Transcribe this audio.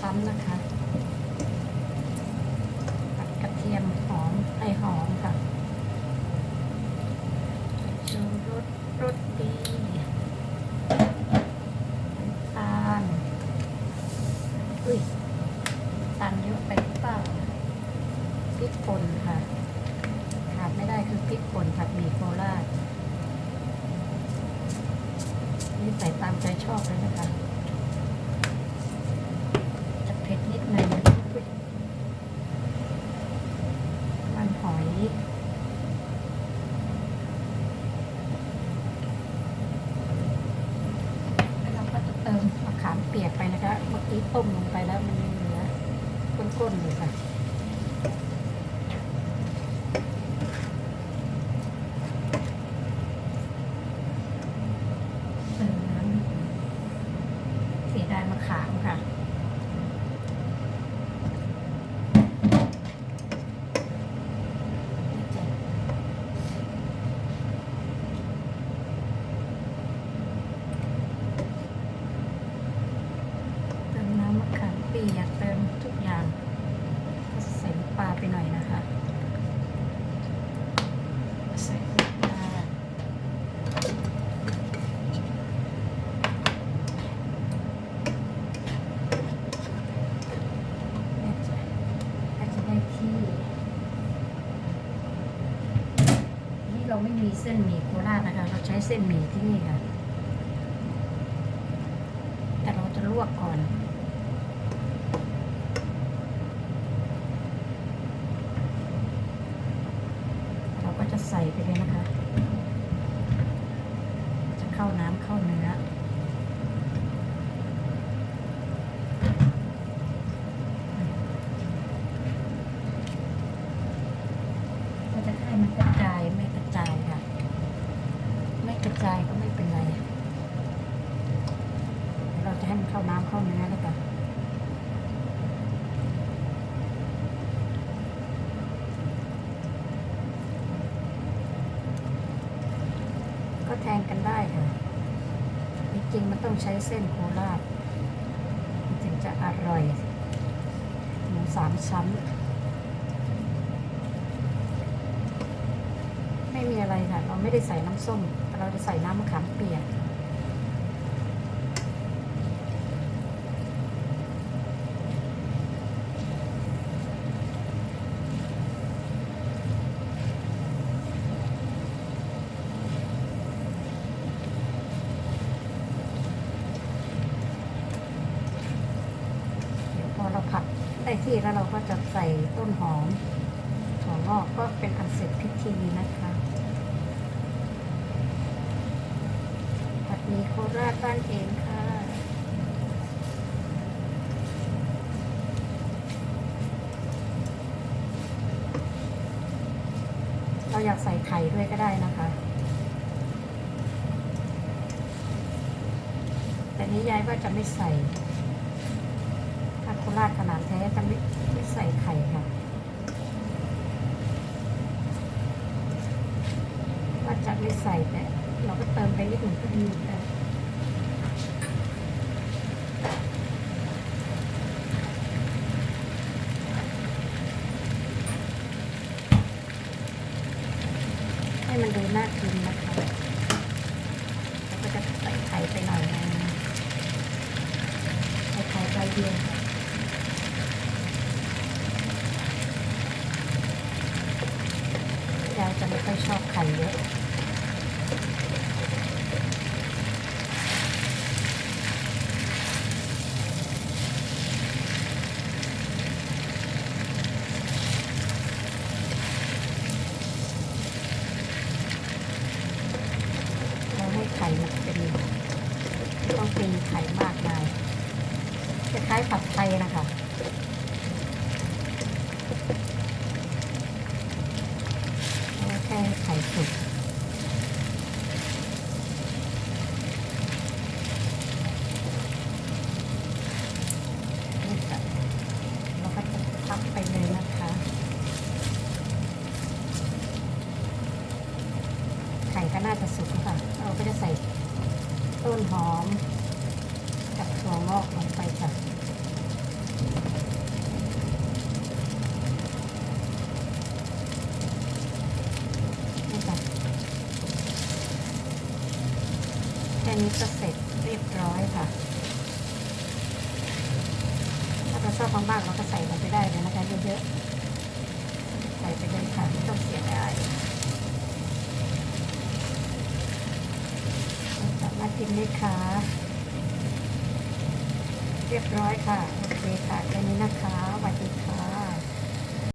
ชั้นนะคะผัดกระเทียมหอมไอหอมค่ะชูรสรสดีตาลอุ้ยตาลเยอะไปหรือเปล่าพริกป่นค่ะ ขาดไม่ได้คือพริกป่นผัดหมี่โคราชนี่ใส่ตามใจชอบเลยนะคะเผ็ดนิดนึงอุ๊ยมันหอย แล้วเราก็จะเติ มมะขามเปียกไปนะคะ เมื่อกี้ต้มลงไปแล้วมันเหลือก้นๆอยู่ค่ะ เติมน้ำเสียดายมะขามค่ะ เติมน้ำมะ ขากเติมทุกอย่างก็ใส่ปลาไปหน่อยนะคะ ใส่ปลาน่าจะน่าจะได้ที่นี่เราไม่มีเส้นหมี่โคราชนะคะ เราใช้เส้นหมี่ที่นี่ค่ะ แต่เราจะลวกก่อน เราก็จะใส่ ไปเลยนะคะ จะเข้าน้ำเข้าเนื้อเราจะให้มันกระจายไม่กระจายค่ะ ไม่กระจายก็ไม่เป็นไร เราจะให้มันเข้าน้ำเข้าเนื้อแล้วกันก็ แทงกันได้ค่ะจริงๆมันต้องใช้เส้นโคราชมันถึงจะอร่อยหมูสามชั้น ไม่มีอะไรค่ะ เราไม่ได้ใส่น้ำส้ม เราจะใส่น้ำมะขามเปียก เดี๋ยวพอเราผัดได้ ที่แล้วเราก็จะใส่ต้นหอมถั่วงอกก็เป็นอันเสร็จพิธีนะคะผัดมีโคราชบ้านเองค่ะเราอยากใส่ไข่ด้วยก็ได้นะคะแต่นี้ยายว่าจะไม่ใส่ คราชขนาดแท้จะไม่ไม่ใส่ไข่ค่ะ ว่าจะไม่ใส่แต่เราก็เติมไปนิดหนึ่งก็ดีเหมือนกันให้มันดูน่ากินนะคะแล้วก็จะใส่ไข่ไปหน่อยนึงใส่ไข่ใบเดียวค่ะ ยายจะไม่ค่ อยชอบไข่เยอะเราให้ไข่มันเป็นต้องตีไข่มากมายคล้ายๆผัดไทยนะคะ เอาแค่ไข่สุกเราก็จะพับไปเลยนะคะ ไข่ก็น่าจะสุกค่ะ เราก็จะใส่ต้นหอมกับถั่วงอกลงไปค่ะ แค่ นี้ก็เสร็จเรียบร้อยค่ะ ถ้าเราชอบมากๆเราก็ใส่ลงไปได้เลยนะคะเยอะๆ ใส่ไปเลยค่ะไม่ต้องเสียดายสามารถกินได้ค่ะ เรียบร้อยค่ะ โอเคค่ะแค่นี้นะคะสวัสดีค่ะ